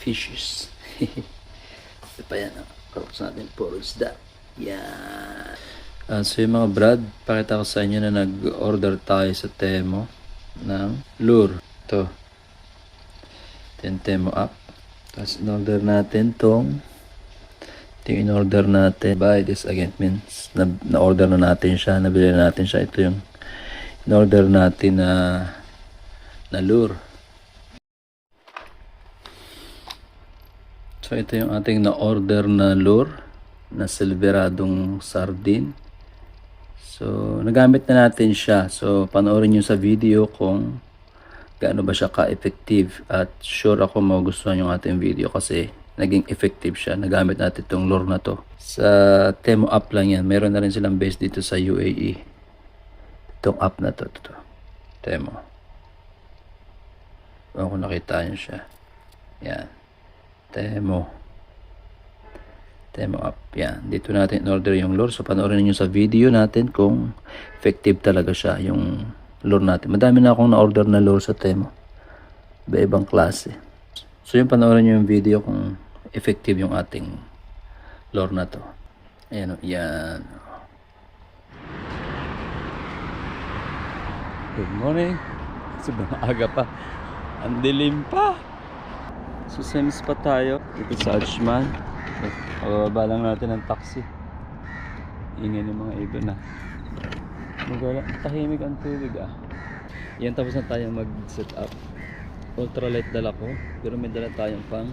fishes. Ito pa yan. Karokos natin puro isda. Yan. Ah, so yung mga brad, pakita ko sa inyo na nag-order tayo sa Temo ng lure. Ito. Ito yung Temo app. Tapos in-order natin tong ito yung in-order natin. Buy this again means na, na-order na natin siya. Nabili na natin siya. Ito yung in-order natin na na lure. So ito yung ating na-order na lure na silveradong sardine. So nagamit na natin siya. So panoorin nyo sa video kung gaano ba siya ka-effective at sure ako magustuhan yung ating video kasi naging effective siya. Nagamit natin itong lure na to. Sa Temo app lang yan. Meron na rin silang base dito sa UAE. Itong app na to. to, to. Temo. Ewan nakita nyo siya. Yan. Temo. Temo app. Yan. Dito natin in-order yung lure. So, panoorin niyo sa video natin kung effective talaga siya yung lure natin. Madami na akong na-order na lure sa Temo. Iba-ibang klase. So, yung panoorin niyo yung video kung effective yung ating lure na to. Ayan. Yan. Good morning. Sobrang aga pa. Ang dilim pa. So, semis pa tayo. Dito sa Ajman. Pababa lang natin ng taxi. Ingay ng mga ibon na. Magwala. Tahimik ang tubig ah. Yan tapos na tayo mag-set up. Ultralight dala ko. Pero may dala tayong pang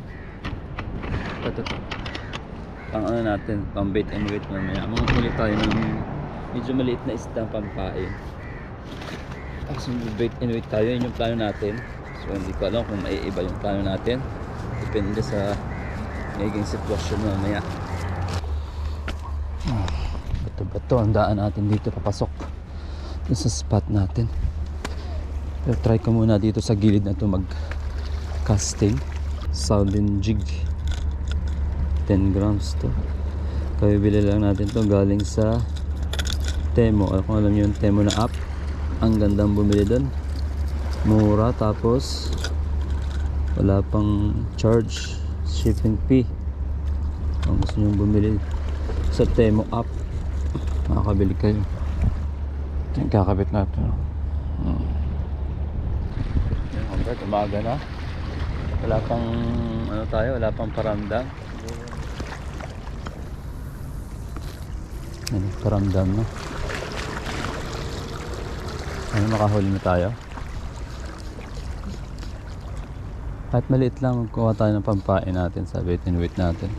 ito. Pang ano natin, pang bait and wait mamaya. Manghuli tayo ng medyo maliit na isdang pampain. Tapos bait and wait tayo, yun yung plano natin. So hindi ko alam kung maiiba yung plano natin. Depende sa magiging sitwasyon mamaya. Bato-bato ang daan natin dito papasok. Dun sa spot natin. Pero try ko muna dito sa gilid na to mag casting. Southern jig. 10 grams to. Kabibili lang natin to galing sa Temo. Kung alam niyo yung Temo na app. Ang gandang bumili doon. Mura tapos wala pang charge shipping fee. Kung gusto niyo bumili sa Temo app, makakabili kayo. Ito yung kakabit natin. Hmm. Yung hanggang umaga na. Wala pang ano tayo, wala pang paramdam. Ano, paramdam na. Ano, makahuli na tayo? Kahit maliit lang, magkuha tayo ng pampain natin sa bait and wait natin.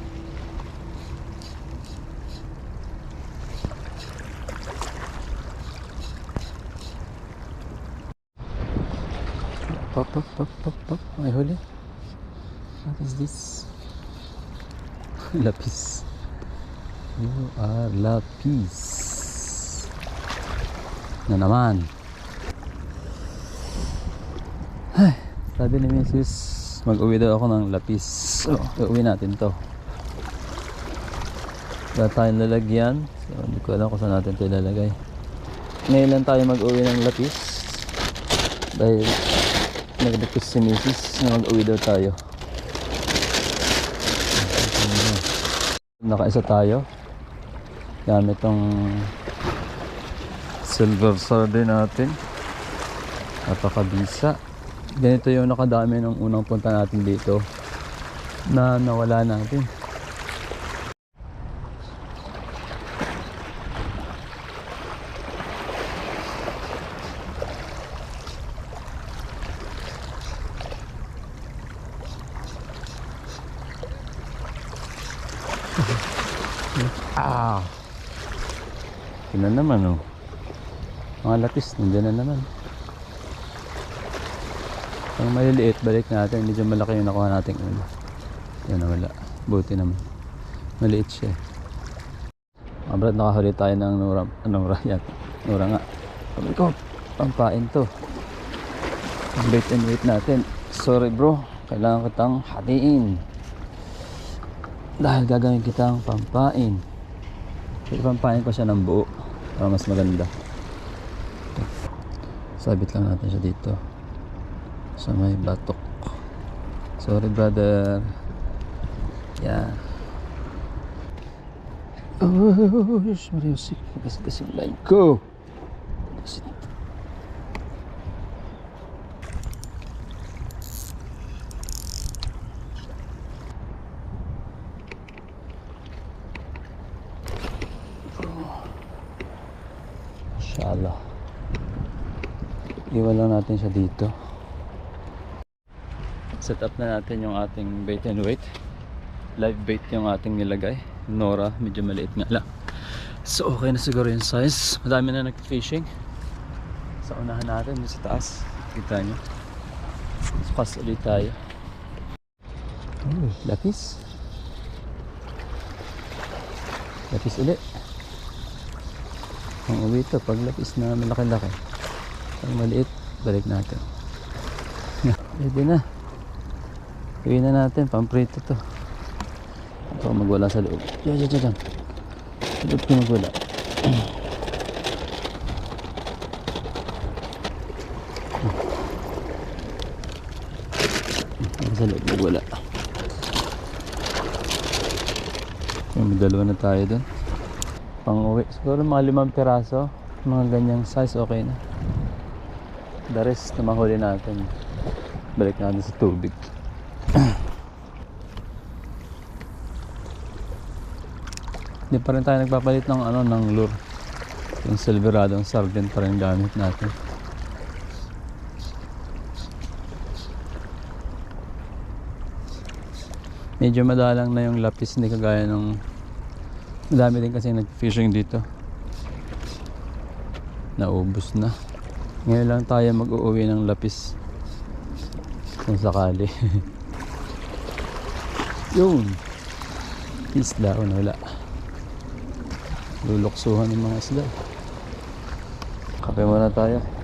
Pop, pop, pop, pop, pop. May huli. What is this? Lapis. You are lapis. Na naman. Ay, sabi ni Mrs. Mag-uwi daw ako ng lapis. So, uwi natin to. Wala tayong lalagyan. So, hindi ko alam kung saan natin ito ilalagay. Ngayon lang tayo mag-uwi ng lapis. Dahil nag-request si Mrs. na mag-uwi daw tayo. Nakaisa tayo. Gamit tong silver sardine natin. Napakabisa. Ganito yung nakadami ng unang punta natin dito na nawala natin. Ah. Na naman oh. Mga lapis, nandiyan na naman. Ang maliliit, balik natin. Medyo malaki yung nakuha natin una. Yan wala. Buti naman. Maliit siya. Mga brad, nakahuli tayo ng nura, anong rayat. Nura nga. Sabi ko, pampain to. Bait and wait natin. Sorry bro, kailangan kitang hatiin. Dahil gagawin kitang pampain. Pampain ko siya ng buo para mas maganda. Sabit lang natin siya dito sa may batok. So Sorry, brother. Yeah. Oh, Mariusik. Kasi yung line ko. Kasi Inshallah. Iwan lang natin siya dito. Set up na natin yung ating bait and wait. Live bait yung ating nilagay. Nora, medyo maliit nga lang. So okay na siguro yung size. Madami na nag-fishing. Sa unahan natin, sa taas. Kita nyo. Pass ulit tayo. Uy, lapis. Lapis ulit. Ang uwi ito, pag lapis na malaki-laki. Pag maliit, balik natin. Pwede na. Uwi na natin, pamprito to. Ito magwala sa loob. Diyan, diyan, diyan. Sa loob ko magwala. sa loob magwala. May dalawa na tayo dun. Pang uwi. Siguro mga limang piraso. Mga ganyang size okay na. The rest na mahuli natin. Balik natin sa tubig. Hindi pa rin tayo nagpapalit ng ano ng lure. Yung silverado ang sardine pa rin gamit natin. Medyo madalang na yung lapis hindi kagaya ng madami din kasi nag-fishing dito. Naubos na. Ngayon lang tayo mag-uuwi ng lapis. Kung sakali. Yun. Isla o wala. Luluksuhan ng mga isla. Kape muna tayo.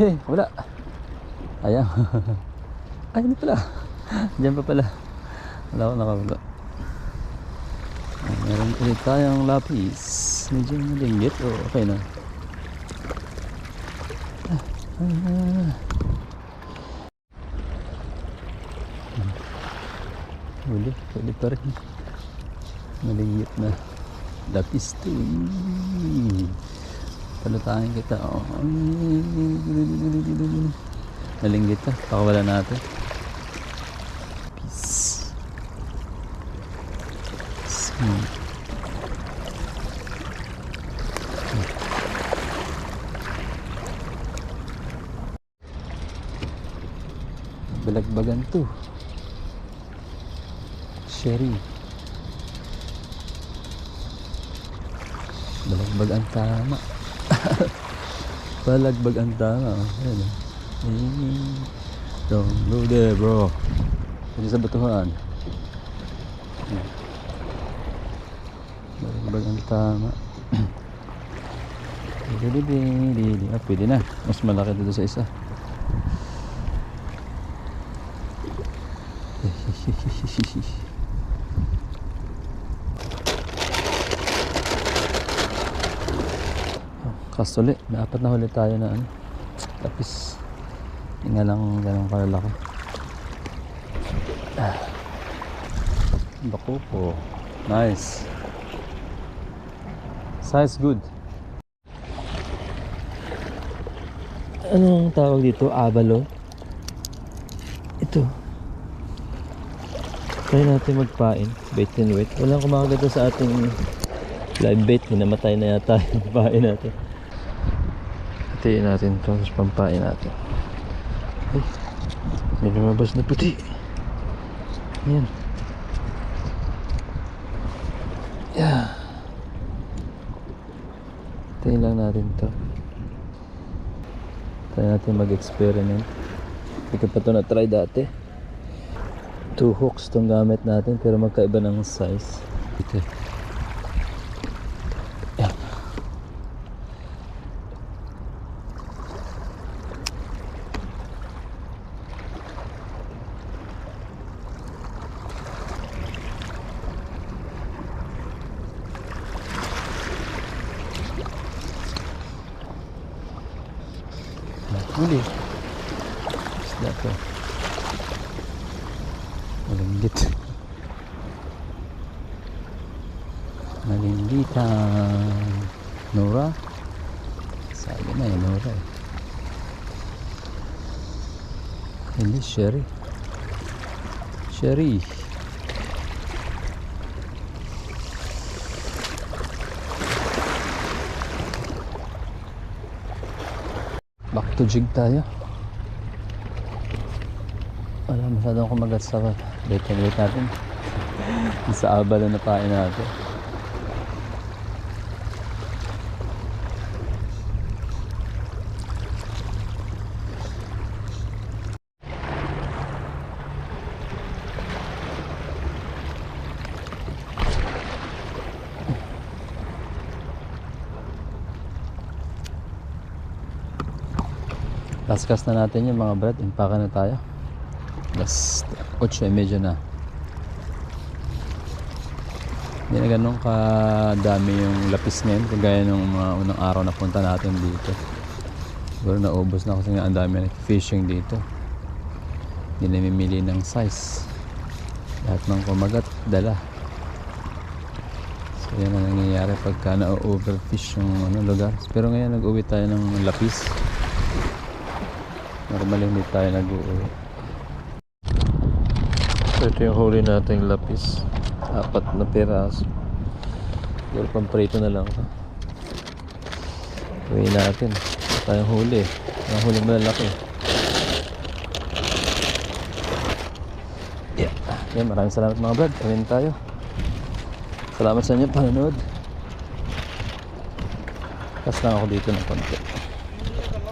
Eh, wala. Ayan. Ay, hindi pala. Diyan pa pala. Wala ako nakawala. Ah, Meron ulit tayong lapis. Medyo malinggit. Oh, okay na. Ah, ah. Huli, huli pa rin. Malinggit na. Lapis to. Palutahin kita. Oh. Nalinggit ka. Pakawala natin. Peace. Hmm. Balagbagan to. Sherry. Balagbag ang tama. Balagbag ang tama. Ayan. Don't go there bro. Hindi sa batuhan. Ayan. Balagbag ang tama. Dili-dili-dili. Ah, pwede na. Mas malaki dito sa isa. Kastuli, may apat na huli tayo na ano. Tapis, hindi lang ganun kalalaki. Ah. Baku po. Nice. Size good. Anong tawag dito? Abalo? Ito. Try natin magpain. Bait and wait. Walang kumakagat sa ating live bait. Hinamatay na yata yung pain natin. Hatiin natin ito. Tapos pampain natin. Ay, may lumabas na puti. Yan. Yeah. Tayin lang natin to. Try natin mag-experiment. Hindi ko pa ito na-try dati. Two hooks tong gamit natin pero magkaiba ng size. Ito. Yeah. Huli. Isda to. Malinggit. Malinggitan. Nora. Sabi na eh, Nora eh. Hindi, Sherry. Sherry. Back to jig tayo. Wala masyadong kumagat sa bait and wait natin. sa abala na pain natin. Cast na natin yung mga brad. Impaka na tayo. Last 8.30 na. Hindi na ganun kadami yung lapis ngayon kagaya nung mga unang araw na punta natin dito. Siguro naubos na kasi nga ang dami na fishing dito. Hindi na mimili ng size. Lahat ng kumagat, dala. So yan ang nangyayari pagka na-overfish yung ano, lugar. Pero ngayon nag-uwi tayo ng lapis. Normal hindi tayo nag-uwi. So ito yung huli nating lapis. Apat na piraso. Siguro pamprito na lang ito. Uwi natin. Ito tayong huli. Ang huli malalaki. Yeah. Yan, maraming salamat mga brad. Kawin tayo. Salamat sa inyo panonood. Kas lang ako dito ng konti.